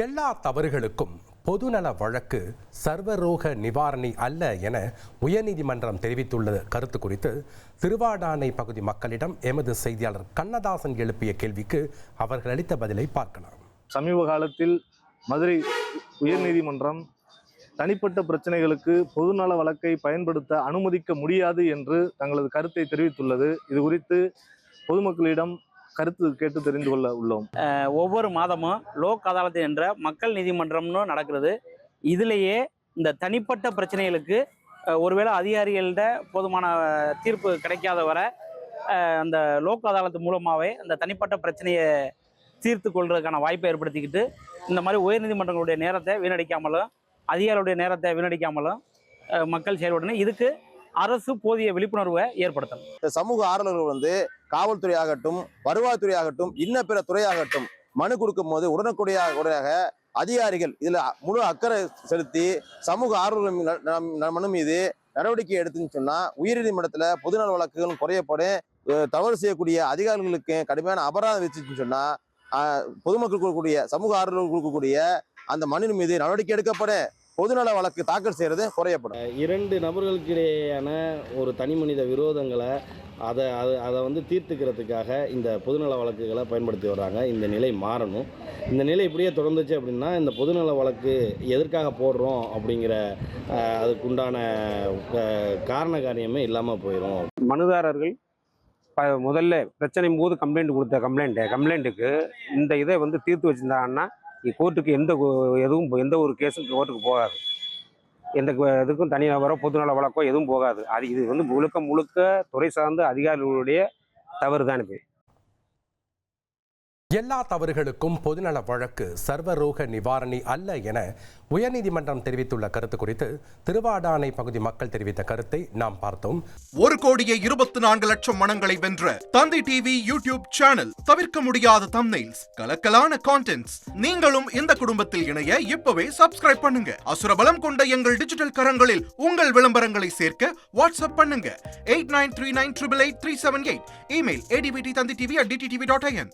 எல்லா தவறுகளுக்கும் பொதுநல வழக்கு சர்வரோக நிவாரணி அல்ல என உயர்நீதிமன்றம் தெரிவித்துள்ள கருத்து குறித்து திருவாடானை பகுதி மக்களிடம் எமது செய்தியாளர் கண்ணதாசன் எழுப்பிய கேள்விக்கு அவர்கள் அளித்த பதிலை பார்க்கலாம். சமீப காலத்தில் மதுரை உயர்நீதிமன்றம் தனிப்பட்ட பிரச்சனைகளுக்கு பொதுநல வழக்கை பயன்படுத்த அனுமதிக்க முடியாது என்று தங்களது கருத்தை தெரிவித்துள்ளது. இது குறித்து பொதுமக்களிடம் கருத்து கேட்டு தெரிந்து கொள்ள உள்ளோம். ஒவ்வொரு மாதமும் லோக் அதாலத் என்ற மக்கள் நீதிமன்றம்னு நடக்கிறது. இதுலேயே இந்த தனிப்பட்ட பிரச்சனைகளுக்கு ஒருவேளை அதிகாரிகள்கிட்ட போதுமான தீர்ப்பு கிடைக்காத வரை அந்த லோக் அதாலத்து மூலமாகவே அந்த தனிப்பட்ட பிரச்சனையை தீர்த்து கொள்றதுக்கான வாய்ப்பை ஏற்படுத்திக்கிட்டு இந்த மாதிரி உயர்நீதிமன்றங்களுடைய நேரத்தை வீணடிக்காமலும் அதிகாரிகளுடைய நேரத்தை வீணடிக்காமலும் மக்கள் செயல்படணும். இதுக்கு அரசு போதிய விழிப்புணர்வை ஏற்படுத்தணும். இந்த சமூக ஆர்வலர்கள் வந்து காவல்துறை ஆகட்டும் வருவாய்த்துறை ஆகட்டும் இன்ன பிற துறையாகட்டும் மனு கொடுக்கும் போது உடனுக்குடையாக உடனாக அதிகாரிகள் இதுல முழு அக்கறை செலுத்தி சமூக ஆர்வலர்கள் மனு மீது நடவடிக்கை எடுத்துன்னு சொன்னா உயர்நீதிமன்றத்துல பொதுநல வழக்குகள் குறையப்படும். தவறு செய்யக்கூடிய அதிகாரிகளுக்கு கடுமையான அபராதம் விதிச்சுன்னு சொன்னா பொதுமக்கள் கொடுக்கக்கூடிய சமூக ஆர்வலர்கள் கொடுக்கக்கூடிய அந்த மனு மீது நடவடிக்கை எடுக்கப்படும். பொதுநல வழக்கு தாக்கல் செய்யறது குறையப்படும். இரண்டு நபர்களுக்கு இடையேயான ஒரு தனி மனித விரோதங்களை அதை அதை அதை வந்து தீர்த்துக்கிறதுக்காக இந்த பொதுநல வழக்குகளை பயன்படுத்தி வர்றாங்க. இந்த நிலை மாறணும். இந்த நிலை இப்படியே தொடர்ந்துச்சு அப்படின்னா இந்த பொதுநல வழக்கு எதற்காக போடுறோம் அப்படிங்கிற அதுக்குண்டான காரண காரியமே இல்லாமல் போயிடும் மனுதாரர்கள் ப முதல்ல பிரச்சனை போது கம்ப்ளைண்ட் கொடுத்த கம்ப்ளைண்ட்டு கம்ப்ளைண்ட்டுக்கு இந்த இதை வந்து தீர்த்து வச்சிருந்தாங்கன்னா கோர்ட்டுக்கு எந்த கோ- எதுவும் எந்த ஒரு கேஸும் கோர்ட்டுக்கு போகாது. எந்த இதுக்கும் இதுக்கும் தனிநபரோ பொதுநல வழக்கோ எதுவும் போகாது. அது இது வந்து முழுக்க முழுக்க துறை சார்ந்த அதிகாரிகளுடைய தவறு தான் இது. எல்லா தவறுகளுக்கும் பொதுநல வழக்கு சர்வரோக நிவாரணி அல்ல என உயர்நீதிமன்றம் தெரிவித்துள்ள கருத்து குறித்து திருவாடானை பகுதி மக்கள் தெரிவித்த கருத்தை நாம் பார்த்தோம். ஒரு கோடியே இருபத்தி நான்கு லட்சம் மனங்களை வென்ற தந்தி டிவி யூடியூப் சேனல் தவிர்க்க முடியாத தம்னைல்ஸ் கலக்கலான கான்டென்ட்ஸ் நீங்களும் இந்த குடும்பத்தில் இணைய இப்பவே சப்ஸ்கிரைப் பண்ணுங்க. அசுரபலம் கொண்ட எங்கள் டிஜிட்டல் கரங்களில் உங்கள் விளம்பரங்களை சேர்க்க வாட்ஸ்அப் பண்ணுங்க. Eight nine three nine triple eight three seven eight email ADBD Thanthi TV at DTDTV dot IN